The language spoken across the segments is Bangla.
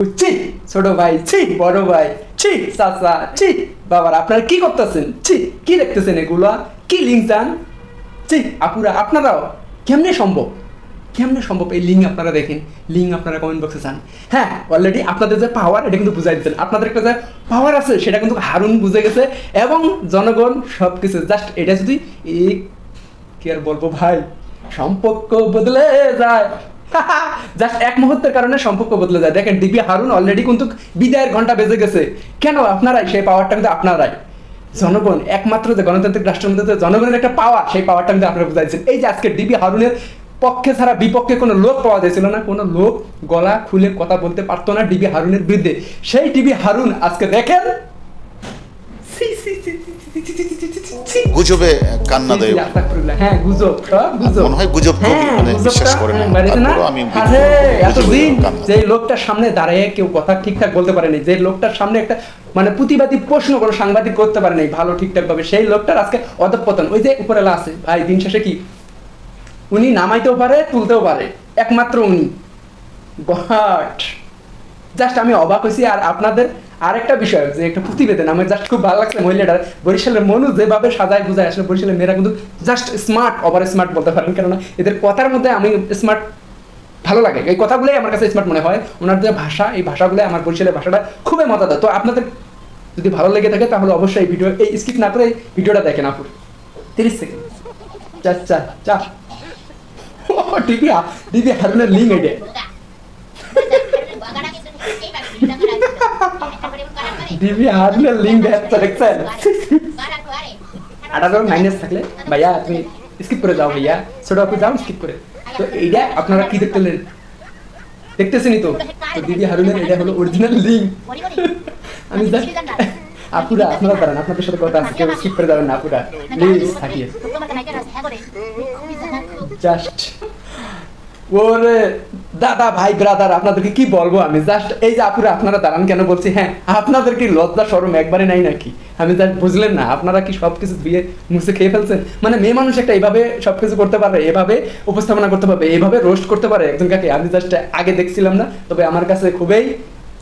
ছি, ছোট ভাই, ছি, বড় ভাই, ছি, চাচা, ছি। বাবার, আপনারা কি করতেছেন? ছি, কি দেখতেছেন এগুলা? কি লিঙ্ক চান? ছি, আপুরা, আপনারাও? কেমনে সম্ভব? কেমনে সম্ভব এই লিঙ্ক আপনারা দেখেন? লিঙ্ক আপনারা কমেন্ট বক্সে চান। হ্যাঁ অলরেডি আপনাদের যে পাওয়ার এটা কিন্তু বুঝাই দিচ্ছেন আপনাদের একটা যে পাওয়ার আছে, সেটা কিন্তু হারুন বুঝে গেছে এবং জনগণ সব কিছু জাস্ট এটা যদি এই কি আর বলব ভাই? সম্পর্ক বদলে যায়। জাস্ট এক মুহূর্তের কারণে সম্পর্ক বদলে যায় দেখেন ডিবি হারুন অলরেডি কিন্তু বিদায়ের ঘণ্টা বেজে গেছে কেন আপনারাই সেই পাওয়ারটা কিন্তু আপনারাই জনগণ একমাত্র যে গণতান্ত্রিক রাষ্ট্রের মধ্যে জনগণের একটা পাওয়ার সেই পাওয়ারটা কিন্তু আপনারা বুঝাইছেন এই যে আজকে ডিবি হারুনের পক্ষে ছাড়া বিপক্ষে কোনো লোক পাওয়া যাচ্ছিল না কোনো লোক গলা খুলে কথা বলতে পারতো না ডিবি হারুনের বিরুদ্ধে সেই ডিবি হারুন আজকে দেখেন গুজবে কান্না দেয়। হ্যাঁ গুজব মনে হয় হ্যাঁ, হ্যাঁ, মানে লোকটার সামনে দাঁড়িয়ে কেউ কথা ঠিকঠাক বলতে পারেনি যে লোকটার সামনে একটা মানে প্রতিবাদী প্রশ্ন কোনো সাংবাদিক করতে পারেনি ভালো ঠিকঠাক ভাবে সেই লোকটার আজকে অধপতন। ওই যে উপরে আছে ভাই দিন শেষে কি? উনি নামাইতেও পারে তুলতেও পারে। একমাত্র উনি। জাস্ট আমি অবাক হয়েছি, আর আপনাদের আরেকটা বিষয়, যে একটা প্রতিবেদন, আমার জাস্ট খুব ভালো লাগছে মহিলাটার। বরিশালের মনু যেভাবে সাজায় বুঝায় আসলে বরিশালের মেয়েরা কিন্তু জাস্ট স্মার্ট ওভার স্মার্ট বলতে পারেন, কেননা এদের কথার মধ্যে আমি স্মার্ট ভালো লাগে। এই কথাগুলোই আমার কাছে স্মার্ট মনে হয়। ওনার যে ভাষা, এই ভাষাগুলো আমার বরিশালের ভাষাটা খুবই মজাদার। তো আপনাদের যদি ভালো লেগে থাকে, তাহলে অবশ্যই ভিডিও এই স্কিপ না করে ভিডিওটা দেখেন আপুর তিরিশ সেকেন্ড চা চা চা। টিভি টিভি হারুনের লিঙ্ক এটা টিভি হারুনের লিঙ্ক দেখতে দেখছেন আঠারো মাইনাস থাকলে ভাইয়া তুমি স্কিপ করে যাও ভাইয়া। ছোট আপু যাও স্কিপ করে। তো এইটা আপনারা কি দেখতেলেন দেখতেছেনই তো। তো দিদি হারুনের এটা হলো অরিজিনাল লিঙ্ক আমি জাস্ট আপুরা আপনারা দাঁড়ান আপনাদের সাথে কথা আছে কেউ স্কিপ করে যাবেন না আপুরা। প্লিজ থাকিয়ে জাস্ট ওরে দাদা, ভাই ব্রাদার আপনাদেরকে কি বলব আমি? জাস্ট এই যে আপুরা আপনারা দাঁড়ান কেন বলছি হ্যাঁ আপনাদের কি লজ্জা সরম একবারে নাই নাকি? আমি জাস্ট বুঝলেন না, আপনারা কি সবকিছু ধুয়ে মুছে খেয়ে ফেলছেন? মানে মেয়ে মানুষ একটা এইভাবে সবকিছু করতে পারে, এভাবে উপস্থাপনা করতে পারবে, এভাবে রোস্ট করতে পারে একজনকে, আমি জাস্ট আগে দেখছিলাম না। তবে আমার কাছে খুবই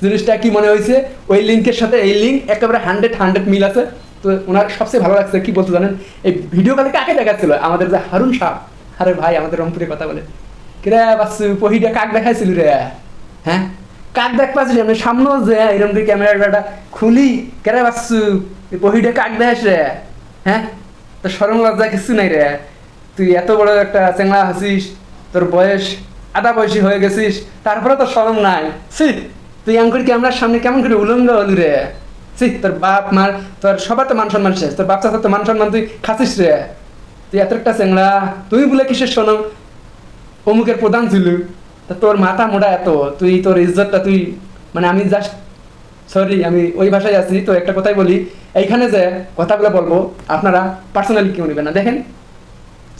জিনিসটা কি মনে হয়েছে, ওই লিঙ্কের সাথে এই লিঙ্ক একেবারে হান্ড্রেড হান্ড্রেড মিল আছে। তো ওনার সবচেয়ে ভালো লাগছে, কি বলতে জানেন? এই ভিডিও কালে কাকে দেখাচ্ছিল? আমাদের যে হারুন সাহ। আরে ভাই, আমাদের রংপুরে কথা বলে। কিরে বাসু পহিটা কাক দেখাইছিল রে? হ্যাঁ? কাক দেখ পাচ্ছিস আমি সামনেও যে এরকম করে ক্যামেরাটা খুলি পহিটা কাক দেখাস রে? হ্যাঁ? তো সরম লজ্জা কিছু নাই রে। তুই এত বড় একটা হাসিস, তোর বয়স আধা বয়সী হয়ে গেছিস তারপরে তোর সরম নাই। সি তুই এমন করে ক্যামেরার সামনে কেমন করে উলঙ্গ হলি রে? সি তোর বাপ, মার, তোর সবার তো মান সম্মান শেষ। তোর বাপ চাচার তো মান সম্মান তুই খাসিস রে। তুই এত একটা চেংড়া তুই বলে কিসের সনম অমুকের প্রধান ছিল। তা তোর মাথা মোটা এত, তুই তোর ইজ্জতটা তুই মানে আমি জাস্ট সরি আমি ওই ভাষায় আছি, তো একটা কথাই বলি, এইখানে যে কথাগুলো বলব, আপনারা পার্সোনালি কেউ নেবেন না। দেখেন?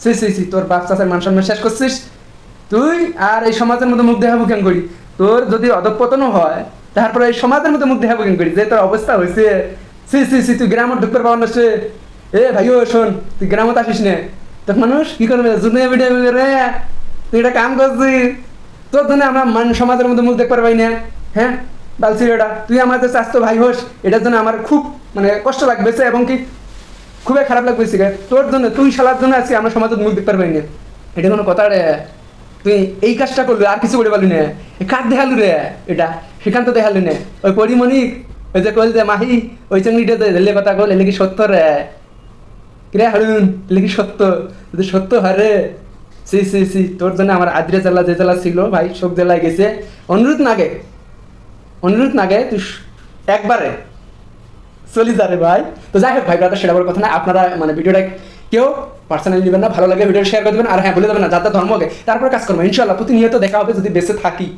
সি সি সি, তোর বাপ চাষের মান সম্মান শেষ করছিস? তুই আর এই সমাজের মধ্যে মুখ দেখাবো কেন করি? তোর যদি অধপতনও হয়, তারপরে এই সমাজের মধ্যে মুখ দেখাবো কেন করি? যে তোর অবস্থা হয়েছে, সি সি সি, তুই গ্রামের ঢুকতে পাওয়ার সে এ ভাইও শোন, তুই গ্রামত আসিস নে। তোর মানুষ কি করবে? জুনিয়া ভিডিও রে তুই এটা কাম করছিস? তোর জন্য আমরা মান সমাজের মধ্যে মুখ দেখতে পারবাই না। হ্যাঁ? বলছি এটা তুই আমাদের স্বাস্থ্য ভাই হোস, এটার জন্য আমার খুব মানে কষ্ট লাগবেছে এবং কি খুবই খারাপ লাগবেছে। তোর জন্য, তুই শালার জন্য আজকে আমরা সমাজের মুখ দেখতে পারবাই না। এটা কোনো কথা রে। তুই এই কাজটা করলি, আর কিছু করে পারলি না। কার দেখালু রে এটা? সেখান তো দেখালি না। ওই পরিমণি ওই যে কইল যে মাহি, ওই চাংড়িটা দিলে কথা কল এলে কি সত্য রে? কিরে হারুন, এলে কি সত্য? যদি সত্য হারে সি সি সি তোর জন্য আমার আদ্রে জেলা যে জেলা ছিল, ভাই, সব জেলায় গেছে। অনুরোধ নাগে অনুরোধ নাগে, তুই একবারে চলি যাবে ভাই। তো যাই হোক ভাই, ব্রাদার, সেটা বড় কথা না, আপনারা মানে ভিডিওটা কেউ পার্সোনালি নেবেন না, ভালো লাগে ভিডিও শেয়ার করে দেবেন, আর হ্যাঁ বলে দেবেন না যাতে ধর্মকে তারপরে কাজ করব ইনশাল্লাহ প্রতিনিয়ত দেখা হবে যদি বেঁচে থাকি।